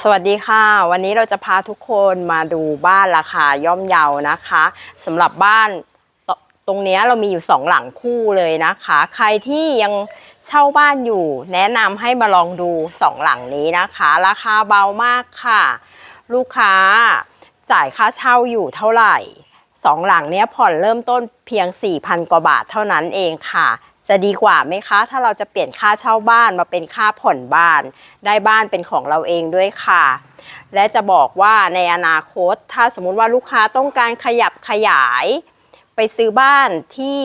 สวัสดีค่ะ วันนี้เราจะพาทุกคนมาดูบ้านราคาย่อมเยานะคะสำหรับบ้านตตรงนี้เรามีอยู่สองหลังคู่เลยนะคะ ใครที่ยังเช่าบ้านอยู่ แนะนำให้มาลองดูสองหลังนี้นะคะ ราคาเบามากค่ะ ลูกค้าจ่ายค่าเช่าอยู่เท่าไหร่สองหลังเนี้ยผ่อนเริ่มต้นเพียง 4,000 กว่าบาทเท่านั้นเองค่ะ จะดีกว่าไหมคะ ถ้าเราจะเปลี่ยนค่าเช่าบ้านมาเป็นค่าผ่อนบ้าน ได้บ้านเป็นของเราเองด้วยค่ะ และจะบอกว่าในอนาคต ถ้าสมมุติว่าลูกค้าต้องการขยับขยาย ไปซื้อบ้านที่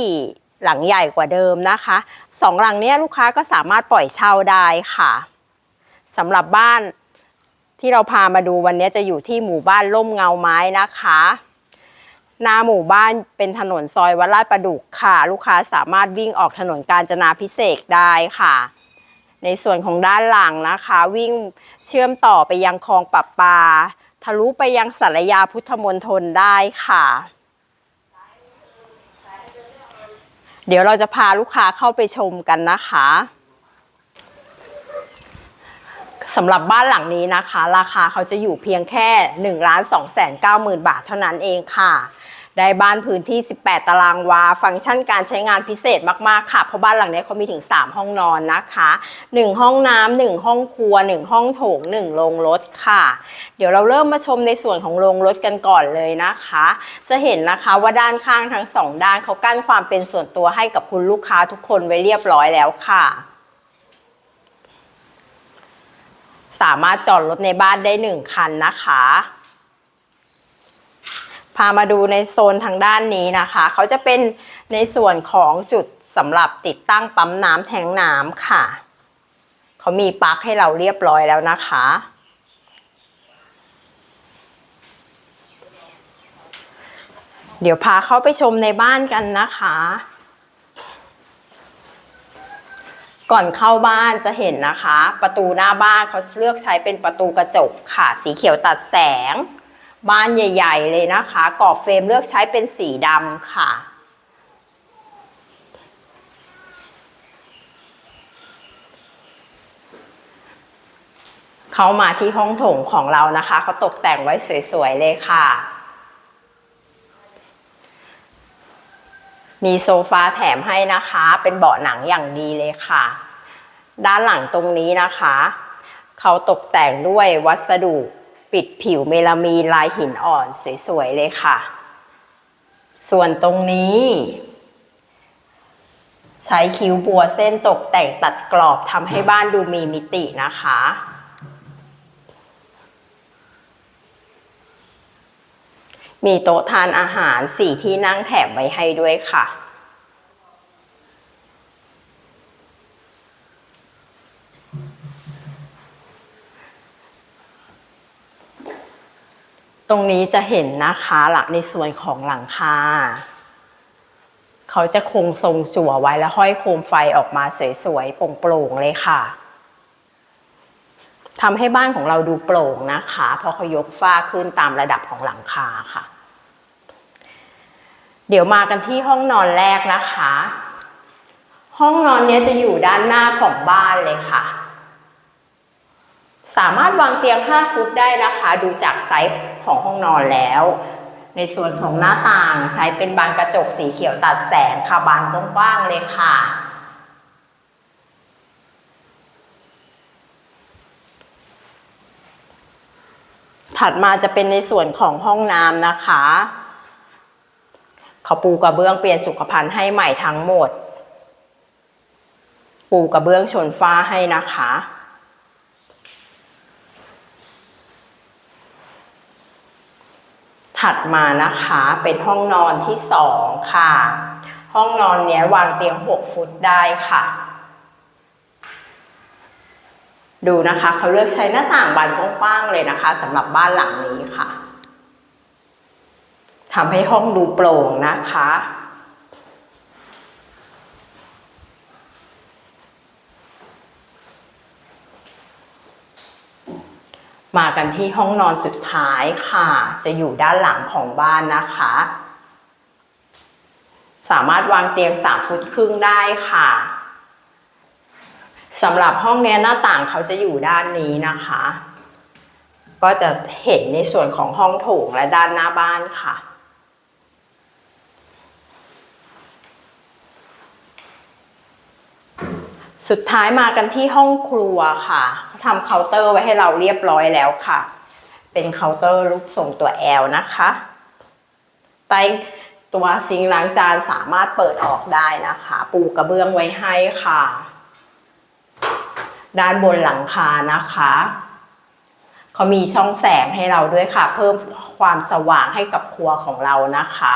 หลังใหญ่กว่าเดิมนะคะสองหลังนี้ลูกค้าก็สามารถปล่อยเช่าได้ค่ะสำหรับบ้านที่เราพามาดูวันนี้จะอยู่ที่หมู่บ้านร่มเงาไม้นะคะ หน้าหมู่บ้านเป็นถนนซอยวัดลาดประดุกค่ะ ลูกค้าสามารถวิ่งออกถนนกาญจนาพิเศษได้ค่ะ ในส่วนของด้านหลังนะคะ วิ่งเชื่อมต่อไปยังคลองปับปาทะลุไปยังสารยาพุทธมณฑลได้ค่ะ เดี๋ยวเราจะพาลูกค้าเข้าไปชมกันนะคะ สำหรับบ้านหลังนี้นะคะ ราคาเขาจะอยู่เพียงแค่1ล้าน2แสน9หมื่นบาทเท่านั้นเองค่ะ ได้บ้านพื้นที่ 18 ตารางวา ฟังก์ชันการใช้งานพิเศษมาก ๆ ค่ะ เพราะบ้านหลังนี้เขามีถึง 3 ห้องนอนนะคะ 1 ห้องน้ำ1ห้องครัว 1 ห้องโถง 1 โรงรถค่ะ เดี๋ยวเราเริ่มมาชมในส่วนของโรงรถกันก่อนเลยนะคะ จะเห็นนะคะว่าด้านข้างทั้งสองด้านเขากั้นความเป็นส่วนตัวให้กับคุณลูกค้าทุกคนไว้เรียบร้อยแล้วค่ะ สามารถจอดรถในบ้านได้ 1 คันนะคะ พามาดูในโซนทางด้านนี้นะคะ เขาจะเป็นในส่วนของจุดสำหรับติดตั้งปั๊มน้ำแทงน้ำค่ะ เขามีปลั๊กให้เราเรียบร้อยแล้วนะคะเดี๋ยวพาเข้าไปชมในบ้านกันนะคะ ก่อนเข้าบ้านจะเห็นนะคะ ประตูหน้าบ้านเขาเลือกใช้เป็นประตูกระจกค่ะ สีเขียวตัดแสง บ้านใหญ่ๆเลยนะคะกรอบเฟรมเลือกใช้เป็นสีดำค่ะเขามาที่ห้องโถงของเรานะคะเขาตกแต่งไว้สวยๆเลยค่ะ มีโซฟาแถมให้นะคะ เป็นเบาะหนังอย่างดีเลยค่ะ ด้านหลังตรงนี้นะคะ เขาตกแต่งด้วยวัสดุปิดผิวเมลามีนลายหินอ่อนสวยๆเลยค่ะ ส่วนตรงนี้ ใช้คิ้วบัวเส้นตกแต่งตัดกรอบทำให้บ้านดูมีมิตินะคะ มีโต๊ะทานอาหารสี่ที่นั่งแถมไว้ให้ด้วยค่ะ ตรงนี้จะเห็นนะคะหลักในส่วนของหลังคาเขาจะคงทรงจั่วไว้แล้วห้อยโคมไฟออกมาสวยๆโปร่งๆเลยค่ะ ทำให้บ้านของเราดูโปร่งนะคะเพราะเขายกฝ้าขึ้นตามระดับของหลังคาค่ะ เดี๋ยวมากันที่ห้องนอนแรกนะคะ ห้องนอนนี้จะอยู่ด้านหน้าของบ้านเลยค่ะ สามารถวางเตียง 5 ฟุตได้นะคะ ดูจากไซส์ของห้องนอนแล้ว ในส่วนของหน้าต่างใช้เป็นบานกระจกสีเขียวตัดแสงค่ะบานกว้างๆเลยค่ะ ถัดมาจะเป็นในส่วนของห้องน้ำนะคะเขาปูกระเบื้องเปลี่ยนสุขภัณฑ์ให้ใหม่ทั้งหมด ปูกระเบื้องชนฟ้าให้นะคะ ถัดมานะคะเป็นห้องนอนที่สองค่ะ ห้องนอนเนี้ยวางเตียง 6 ฟุตได้ค่ะ ดูนะคะเขาเลือกใช้หน้าต่างบานกว้างๆเลยนะคะสำหรับบ้านหลังนี้ค่ะทำให้ห้องดูโปร่งนะคะ มากันที่ห้องนอนสุดท้ายค่ะ จะอยู่ด้านหลังของบ้านนะคะ สามารถวางเตียง 3 ฟุตครึ่งได้ค่ะ สำหรับห้องนี้หน้าต่างเขาจะอยู่ด้านนี้นะคะ ก็จะเห็นในส่วนของห้องโถงและด้านหน้าบ้านค่ะ สุดท้ายมากันที่ห้องครัวค่ะเขาทำเคาน์เตอร์ไว้ให้เราเรียบร้อยแล้วค่ะ เป็นเคาน์เตอร์รูปทรงตัวแอลนะคะใต้ตัวซิงล้างจานสามารถเปิดออกได้นะคะ ปูกระเบื้องไว้ให้ค่ะ ด้านบนหลังคานะคะเขามีช่องแสงให้เราด้วยค่ะ เพิ่มความสว่างให้กับครัวของเรานะคะ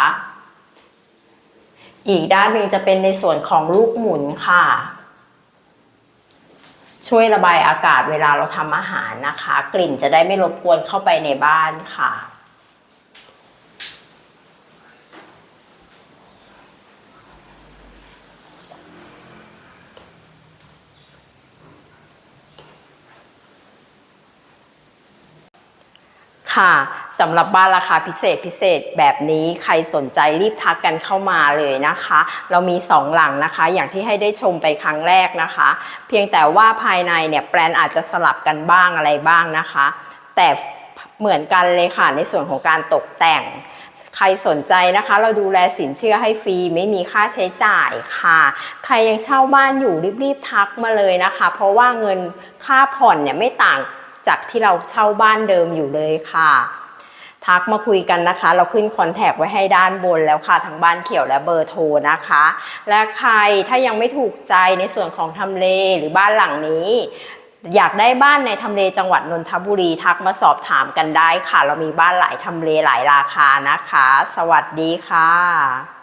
อีกด้านหนึ่งจะเป็นในส่วนของลูกหมุนค่ะ ช่วยระบายอากาศเวลาเราทำอาหารนะคะ กลิ่นจะได้ไม่รบกวนเข้าไปในบ้านค่ะ ค่ะสำหรับบ้านราคาพิเศษพิเศษแบบนี้ใครสนใจรีบทักกันเข้ามาเลยนะคะ เรามีสองหลังนะคะ อย่างที่ให้ได้ชมไปครั้งแรกนะคะ เพียงแต่ว่าภายในเนี่ยแปลนอาจจะสลับกันบ้างอะไรบ้างนะคะ แต่เหมือนกันเลยค่ะในส่วนของการตกแต่ง ใครสนใจนะคะ เราดูแลสินเชื่อให้ฟรีไม่มีค่าใช้จ่ายค่ะ ใครยังเช่าบ้านอยู่รีบๆทักมาเลยนะคะ เพราะว่าเงินค่าผ่อนเนี่ยไม่ต่าง จากที่เราเช่าบ้านเดิมอยู่เลยค่ะ ทักมาคุยกันนะคะ เราขึ้นคอนแทคไว้ให้ด้านบนแล้วค่ะทั้งบ้านเขียวและเบอร์โทรนะคะ และใครถ้ายังไม่ถูกใจในส่วนของทำเลหรือบ้านหลังนี้อยากได้บ้านในทำเลจังหวัดนนทบุรีทักมาสอบถามกันได้ค่ะ เรามีบ้านหลายทำเลหลายราคานะคะ สวัสดีค่ะ